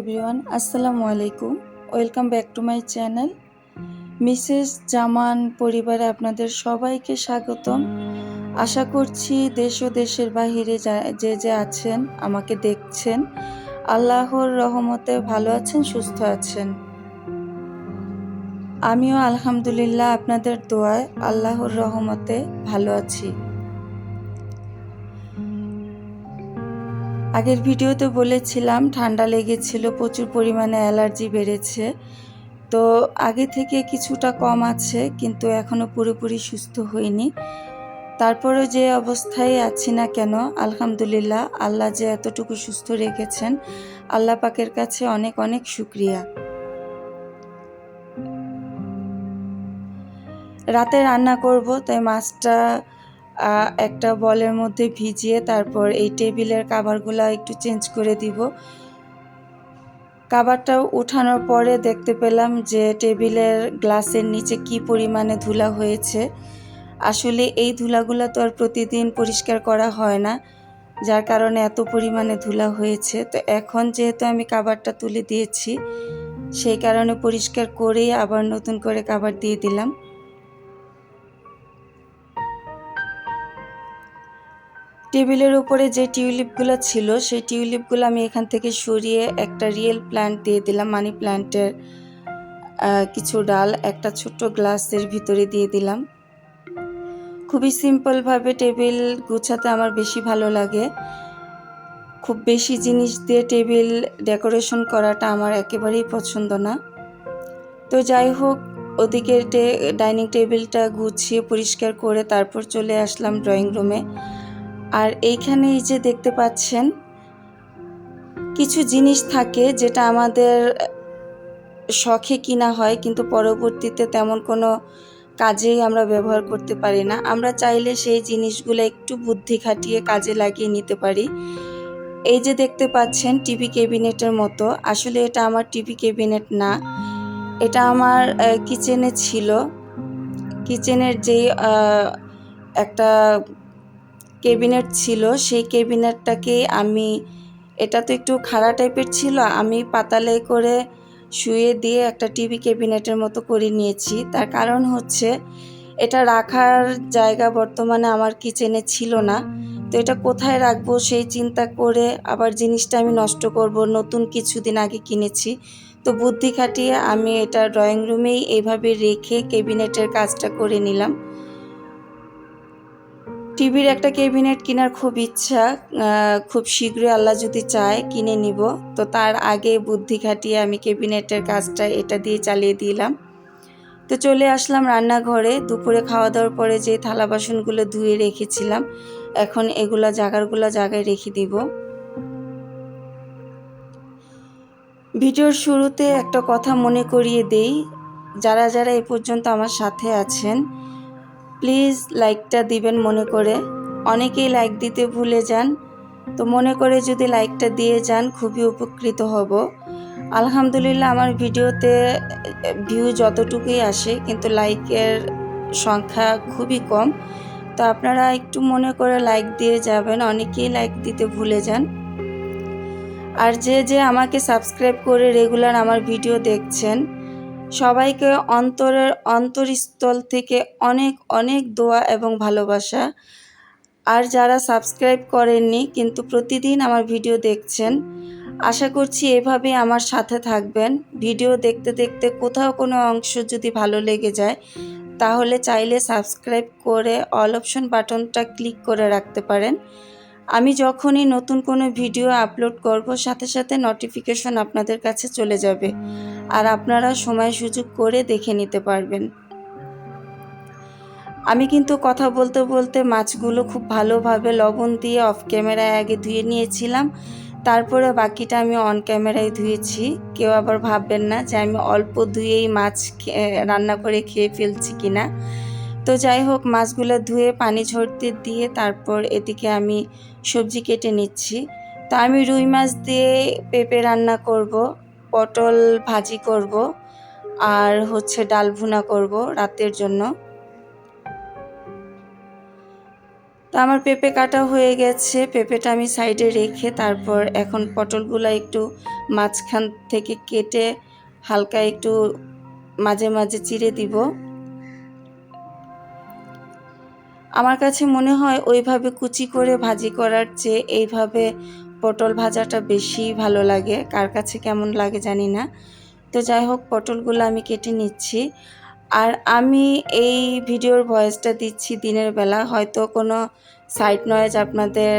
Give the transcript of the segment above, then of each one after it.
Everyone, আসসালামু আলাইকুম। Welcome back to my channel. Mrs Zaman পরিবারে আপনাদের সবাইকে স্বাগতম। আশা করছি দেশ ও দেশের বাহিরে যে যে আছেন, আমাকে দেখছেন। আল্লাহর রহমতে ভালো আছেন, সুস্থ আছেন। আমিও আলহামদুলিল্লাহ আপনাদের দোয়ায় আল্লাহর রহমতে ভালো আছি। আগের ভিডিওতে বলেছিলাম ঠান্ডা লেগেছিল, প্রচুর পরিমাণে অ্যালার্জি বেড়েছে। তো আগে থেকে কিছুটা কম আছে, কিন্তু এখনও পুরোপুরি সুস্থ হইনি। তারপরেও যে অবস্থায় আছি না কেন, আলহামদুলিল্লাহ, আল্লাহ যে এতটুকু সুস্থ রেখেছেন, আল্লাহ পাকের কাছে অনেক অনেক শুক্রিয়া। রাতে রান্না করব, তাই মাছটা একটা বলের মধ্যে ভিজিয়ে তারপর এই টেবিলের কাভারগুলো একটু চেঞ্জ করে দিব। কাভারটা উঠানোর পরে দেখতে পেলাম যে টেবিলের গ্লাসের নিচে কি পরিমাণে ধুলা হয়েছে। আসলে এই ধুলাগুলো তো আর প্রতিদিন পরিষ্কার করা হয় না, যার কারণে এত পরিমাণে ধুলা হয়েছে। তো এখন যেহেতু আমি কাভারটা তুলে দিয়েছি, সেই কারণে পরিষ্কার করেই আবার নতুন করে কাভার দিয়ে দিলাম। টেবিলের উপরে যে টিউলিপগুলো ছিল, সেই টিউলিপগুলো আমি এখান থেকে সরিয়ে একটা রিয়েল প্ল্যান্ট দিয়ে দিলাম মানি প্ল্যান্টের কিছু ডাল, একটা ছোট্ট গ্লাসের ভিতরে দিয়ে দিলাম। খুবই সিম্পলভাবে টেবিল গুছাতে আমার বেশি ভালো লাগে। খুব বেশি জিনিস দিয়ে টেবিল ডেকোরেশন করাটা আমার একেবারেই পছন্দ না। তো যাই হোক ওদিকে ডাইনিং টেবিলটা গুছিয়ে পরিষ্কার করে তারপর চলে আসলাম ড্রয়িং রুমে। আর এইখানে এই যে দেখতে পাচ্ছেন, কিছু জিনিস থাকে যেটা আমাদের শখে কিনা হয়, কিন্তু পরবর্তীতে তেমন কোনো কাজেই আমরা ব্যবহার করতে পারি না। আমরা চাইলে সেই জিনিসগুলো একটু বুদ্ধি খাটিয়ে কাজে লাগিয়ে নিতে পারি। এই যে দেখতে পাচ্ছেন টিভি ক্যাবিনেটের মতো। আসলে এটা আমার টিভি ক্যাবিনেট না। এটা আমার কিচেনে ছিল। কিচেনের যেই একটা ক্যাবিনেট ছিল, সেই ক্যাবিনেটটাকে আমি, এটা তো একটু খাড়া টাইপের ছিল, আমি পাতালে করে শুয়ে দিয়ে একটা টিভি ক্যাবিনেটের মতো করে নিয়েছি। তার কারণ হচ্ছে, এটা রাখার জায়গা বর্তমানে আমার কিচেনে ছিল না। তো এটা কোথায় রাখব সেই চিন্তা করে আবার জিনিসটা আমি নষ্ট করব, নতুন কিছুদিন আগে কিনেছি। তো বুদ্ধি খাটিয়ে আমি এটা ড্রয়িং রুমেই এইভাবে রেখে ক্যাবিনেটের কাজটা করে নিলাম। টিভির একটা ক্যাবিনেট কেনার খুব ইচ্ছা খুব শীঘ্রই আল্লাহ যদি চায় কিনে নিব। তো তার আগে বুদ্ধি খাটিয়ে আমি ক্যাবিনেটের কাজটা এটা দিয়ে চালিয়ে দিলাম। তো চলে আসলাম রান্নাঘরে। দুপুরে খাওয়া দাওয়ার পরে যে থালা বাসনগুলো ধুয়ে রেখেছিলাম, এখন এগুলা জাগারগুলো জায়গায় রেখে দিব। ভিডিওর শুরুতে একটা কথা মনে করিয়ে দেই। যারা যারা এ পর্যন্ত আমার সাথে আছেন প্লিজ লাইকটা দিবেন মনে করে। অনেকেই লাইক দিতে ভুলে যান। তো মনে করে যদি লাইকটা দিয়ে যান, খুবই উপকৃত হব। আলহামদুলিল্লাহ আমার ভিডিওতে ভিউ যতটুকুই আসে, কিন্তু লাইকের সংখ্যা খুবই কম। তো আপনারা একটু মনে করে লাইক দিয়ে যাবেন, অনেকেই লাইক দিতে ভুলে যান। আর যে যে আমাকে সাবস্ক্রাইব করে রেগুলার আমার ভিডিও দেখছেন সবাইকে অন্তরের অন্তরস্থল থেকে অনেক অনেক দোয়া এবং ভালোবাসা। আর যারা সাবস্ক্রাইব করেননি, কিন্তু প্রতিদিন আমার ভিডিও দেখছেন, আশা করছি এভাবে আমার সাথে থাকবেন। ভিডিও দেখতে দেখতে কোথাও কোনো অংশ যদি ভালো লেগে যায়, তাহলে চাইলে সাবস্ক্রাইব করে অল অপশন বাটনটা ক্লিক করে রাখতে পারেন। আমি যখনই নতুন কোনো ভিডিও আপলোড করব, সাথে সাথে নোটিফিকেশন আপনাদের কাছে চলে যাবে। আর আপনারা সময় সুযোগ করে দেখে নিতে পারবেন। আমি কিন্তু কথা বলতে বলতে মাছগুলো খুব ভালোভাবে লবণ দিয়ে অফ ক্যামেরায় আগে ধুয়ে নিয়েছিলাম। তারপরে বাকিটা আমি অন ক্যামেরায় ধুয়েছি। কেউ আবার ভাববেন না যে আমি অল্প ধুয়েই মাছ রান্না করে খেয়ে ফেলছি কিনা। তো যাই হোক, মাছগুলো ধুয়ে পানি ঝরতে দিয়ে তারপর এদিকে আমি সবজি কেটে নিচ্ছি। তা আমি রুই মাছ দিয়ে পেঁপে রান্না করব, পটল ভাজি করব, আর হচ্ছে ডাল ভুনা করব রাতের জন্য। তো আমার পেঁপে কাটা হয়ে গেছে। পেঁপেটা আমি সাইডে রেখে তারপর এখন পটলগুলো একটু মাঝখান থেকে কেটে হালকা একটু মাঝে মাঝে চিড়ে দিব। আমার কাছে মনে হয় ওইভাবে কুচি করে ভাজি করার চেয়ে এইভাবে পটল ভাজাটা বেশি ভালো লাগে। কার কাছে কেমন লাগে জানি না। তো যাই হোক, পটলগুলো আমি কেটে নিচ্ছি। আর আমি এই ভিডিওর ভয়েসটা দিচ্ছি দিনের বেলা। হয়তো কোনো সাইড নয়েজ আপনাদের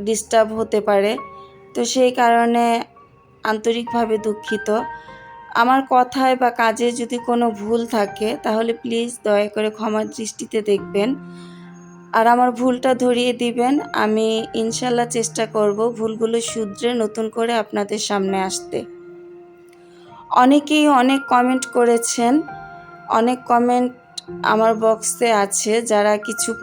ডিস্টার্ব হতে পারে। তো সেই কারণে আন্তরিকভাবে দুঃখিত। আমার কথায় বা কাজে যদি কোনো ভুল থাকে, তাহলে প্লিজ দয়া করে ক্ষমার দৃষ্টিতে দেখবেন। আর আমার ভুলটা ধরিয়ে দিবেন, আমি ইনশাল্লাহ চেষ্টা করব ভুলগুলো শুধরে নতুন করে আপনাদের সামনে আসতে। অনেকেই অনেক কমেন্ট করেছেন, অনেক কমেন্ট আমার বক্সে আছে যারা কিছু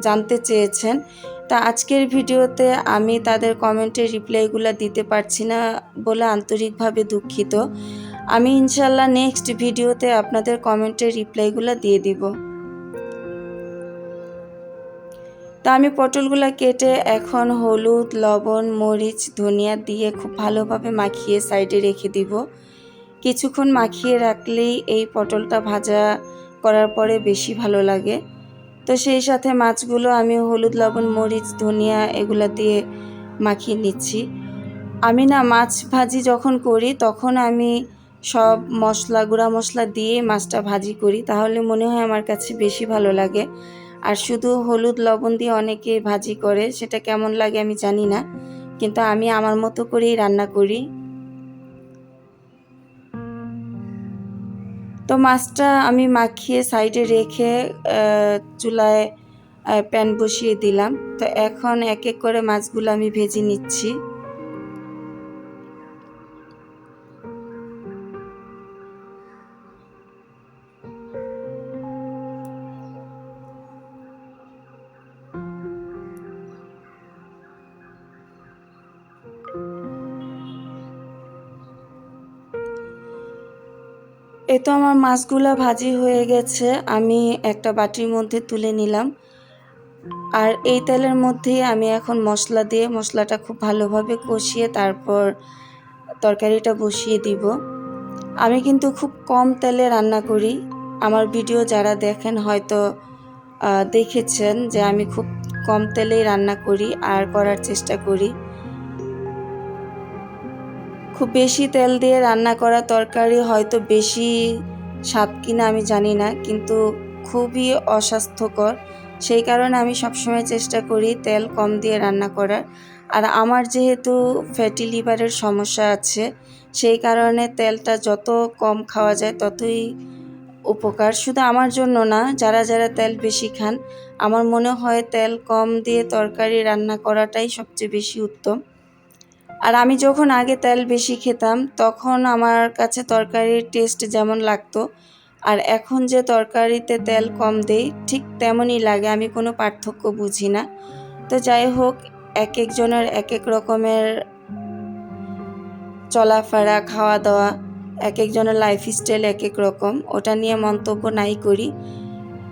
জানতে চেয়েছেন। তা আজকের ভিডিওতে আমি তাদের কমেন্টের রিপ্লাইগুলো দিতে পারছি না বলে আন্তরিকভাবে দুঃখিত। আমি ইনশাল্লাহ নেক্সট ভিডিওতে আপনাদের কমেন্টের রিপ্লাইগুলো দিয়ে দিব। তা আমি পটলগুলো কেটে এখন হলুদ, লবণ, মরিচ, ধনিয়া দিয়ে খুব ভালোভাবে মাখিয়ে সাইডে রেখে দিব। কিছুক্ষণ মাখিয়ে রাখলেই এই পটলটা ভাজা করার পরে বেশি ভালো লাগে। তো সেই সাথে মাছগুলো আমি হলুদ, লবণ, মরিচ, ধনিয়া এগুলো দিয়ে মাখিয়ে নিচ্ছি। আমি না মাছ ভাজি যখন করি তখন আমি সব মশলা, গুঁড়া মশলা দিয়ে মাছটা ভাজি করি। তাহলে মনে হয় আমার কাছে বেশি ভালো লাগে। আর শুধু হলুদ, লবণ দিয়ে অনেকে ভাজি করে, সেটা কেমন লাগে আমি জানি না। কিন্তু আমি আমার মতো করেই রান্না করি। তো মাছটা আমি মাখিয়ে সাইডে রেখে চুলায় প্যান বসিয়ে দিলাম। তো এখন এক এক করে মাছগুলো আমি ভেজে নিচ্ছি। তো আমার মাছগুলো ভাজি হয়ে গেছে, আমি একটা বাটির মধ্যে তুলে নিলাম। আর এই তেলের মধ্যে আমি এখন মশলা দিয়ে মশলাটা খুব ভালোভাবে কষিয়ে তারপর তরকারিটা বসিয়ে দিব। আমি কিন্তু খুব কম তেলে রান্না করি। আমার ভিডিও যারা দেখেন হয়তো দেখেছেন যে আমি খুব কম তেলেই রান্না করি আর করার চেষ্টা করি। খুব বেশি তেল দিয়ে রান্না করা তরকারি হয়তো বেশি স্বাদ কিনা আমি জানি না, কিন্তু খুবই অস্বাস্থ্যকর। সেই কারণে আমি সবসময় চেষ্টা করি তেল কম দিয়ে রান্না করার। আর আমার যেহেতু ফ্যাটি লিভারের সমস্যা আছে, সেই কারণে তেলটা যত কম খাওয়া যায় ততই উপকার। শুধু আমার জন্য না, যারা যারা তেল বেশি খান, আমার মনে হয় তেল কম দিয়ে তরকারি রান্না করাটাই সবচেয়ে বেশি উত্তম। আর আমি যখন আগে তেল বেশি খেতাম, তখন আমার কাছে তরকারির টেস্ট যেমন লাগতো। আর এখন যে তরকারিতে তেল কম দেই, ঠিক তেমনই লাগে, আমি কোনো পার্থক্য বুঝি না। তো যাই হোক, এক একজনের এক এক রকমের চলাফেরা, খাওয়া দাওয়া, এক একজনের লাইফ স্টাইল এক এক রকম, ওটা নিয়ে মন্তব্য নাই করি।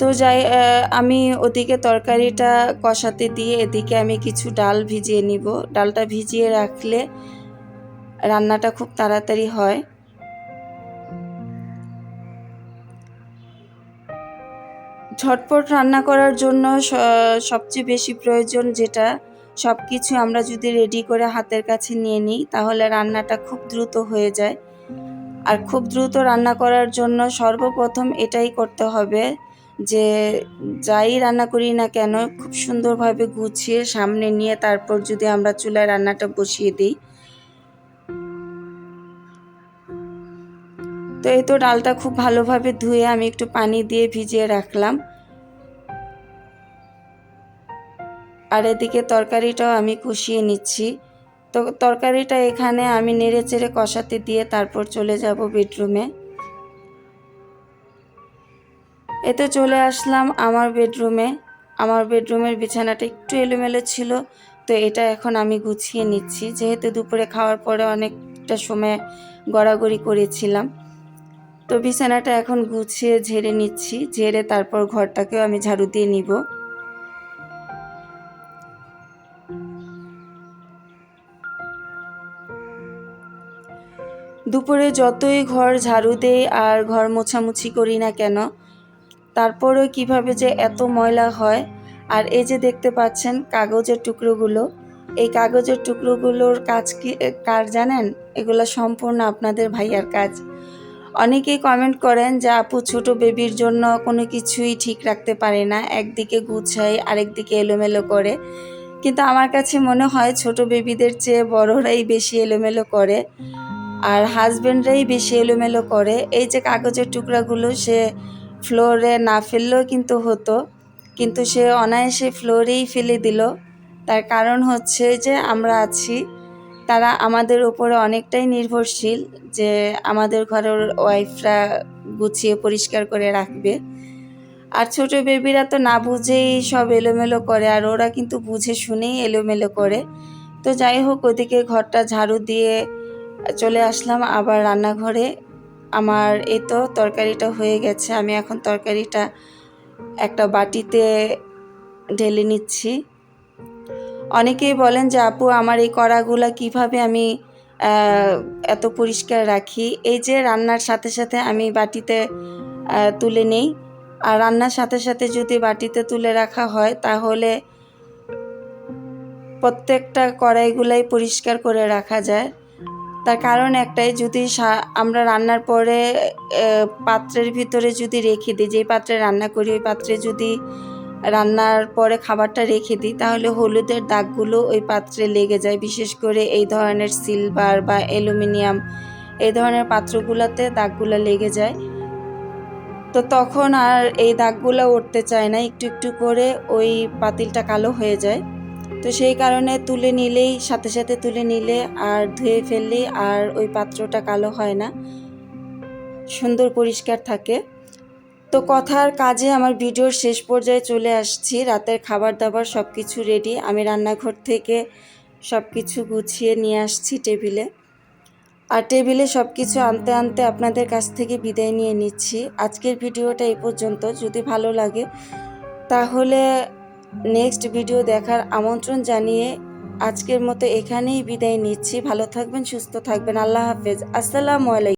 তো যাই আমি ওদিকে তরকারিটা কষাতে দিয়ে এদিকে আমি কিছু ডাল ভিজিয়ে নিব। ডালটা ভিজিয়ে রাখলে রান্নাটা খুব তাড়াতাড়ি হয়। ঝটপট রান্না করার জন্য সবচেয়ে বেশি প্রয়োজন যেটা সব কিছু আমরা যদি রেডি করে হাতের কাছে নিয়ে নিই, তাহলে রান্নাটা খুব দ্রুত হয়ে যায়। আর খুব দ্রুত রান্না করার জন্য সর্বপ্রথম এটাই করতে হবে যে যাই রান্না করি না কেন, খুব সুন্দরভাবে গুছিয়ে সামনে নিয়ে তারপর যদি আমরা চুলায় রান্নাটা বসিয়ে দিই। তো এই তো ডালটা খুব ভালোভাবে ধুয়ে আমি একটু পানি দিয়ে ভিজিয়ে রাখলাম। আর এদিকে তরকারিটাও আমি কষিয়ে নিচ্ছি। তো তরকারিটা এখানে আমি নেড়ে চেড়ে কষাতে দিয়ে তারপর চলে যাব বেডরুমে। এতে চলে আসলাম আমার বেডরুমে। আমার বেডরুমের বিছানাটা একটু এলোমেলো ছিল, তো এটা এখন আমি গুছিয়ে নিচ্ছি। যেহেতু দুপুরে খাওয়ার পরে অনেকটা সময় গড়াগড়ি করেছিলাম, তো বিছানাটা এখন গুছিয়ে ঝেড়ে নিচ্ছি। ঝেড়ে তারপর ঘরটাকেও আমি ঝাড়ু দিয়ে নিব। দুপুরে যতই ঘর ঝাড়ু দেই আর ঘর মোছামুছি করি না কেন তারপরেও কীভাবে যে এত ময়লা হয়, আর এই যে দেখতে পাচ্ছেন কাগজের টুকরোগুলো, এই কাগজের টুকরোগুলোর কাজ কি কার জানেন? এগুলো সম্পূর্ণ আপনাদের ভাইয়ার কাজ। অনেকেই কমেন্ট করেন যে, আপু, ছোট বেবির জন্য কোনো কিছুই ঠিক রাখতে পারে না। একদিকে গুছাই আরেকদিকে এলোমেলো করে। কিন্তু আমার কাছে মনে হয় ছোট বেবিদের চেয়ে বড়রাই বেশি এলোমেলো করে, আর হাজব্যান্ডরাই বেশি এলোমেলো করে। এই যে কাগজের টুকরাগুলো সে ফ্লোরে না ফেললেও কিন্তু হতো। কিন্তু সে অনায়াসে ফ্লোরেই ফেলে দিল। তার কারণ হচ্ছে যে আমরা আছি, তারা আমাদের উপরে অনেকটাই নির্ভরশীল যে আমাদের ঘরের ওয়াইফরা গুছিয়ে পরিষ্কার করে রাখবে। আর ছোট বেবিরা তো না বুঝেই সব এলোমেলো করে, আর ওরা কিন্তু বুঝে শুনেই এলোমেলো করে। তো যাই হোক, ওদিকে ঘরটা ঝাড়ু দিয়ে চলে আসলাম আবার রান্নাঘরে। আমার এই তো তরকারিটা হয়ে গেছে, আমি এখন তরকারিটা একটা বাটিতে ঢেলে নিচ্ছি। অনেকেই বলেন যে, আপু, আমার এই কড়াগুলা কীভাবে আমি এত পরিষ্কার রাখি? এই যে রান্নার সাথে সাথে আমি বাটিতে তুলে নেই। আর রান্নার সাথে সাথে যদি বাটিতে তুলে রাখা হয়, তাহলে প্রত্যেকটা কড়াইগুলাই পরিষ্কার করে রাখা যায়। তার কারণ একটাই, যদি আমরা রান্নার পরে পাত্রের ভিতরে যদি রেখে দিই, যেই পাত্রে রান্না করি, ওই পাত্রে যদি রান্নার পরে খাবারটা রেখে দিই, তাহলে হলুদের দাগগুলো ওই পাত্রে লেগে যায়। বিশেষ করে এই ধরনের সিলভার বা অ্যালুমিনিয়াম, এই ধরনের পাত্রগুলোতে দাগগুলো লেগে যায়। তো তখন আর এই দাগগুলো উঠতে চায় না, একটু একটু করে ওই পাতিলটা কালো হয়ে যায়। তো সেই কারণে তুলে নিলেই, সাথে সাথে তুলে নিলে আর ধুয়ে ফেললেই আর ওই পাত্রটা কালো হয় না। সুন্দর পরিষ্কার থাকে। তো কথার কাজে আমার ভিডিওর শেষ পর্যায়ে চলে আসছি। রাতের খাবার দাবার সব কিছু রেডি আমি রান্নাঘর থেকে সব কিছু গুছিয়ে নিয়ে আসছি টেবিলে। আর টেবিলে সব কিছু আনতে আনতে আপনাদের কাছ থেকে বিদায় নিয়ে নিচ্ছি। আজকের ভিডিওটা এই পর্যন্ত। যদি ভালো লাগে, তাহলে নেক্সট ভিডিও দেখার আমন্ত্রণ জানিয়ে আজকের মতো এখানেই বিদায় নিচ্ছি। ভালো থাকবেন, সুস্থ থাকবেন। আল্লাহ হাফেজ। আসসালামু আলাইকুম।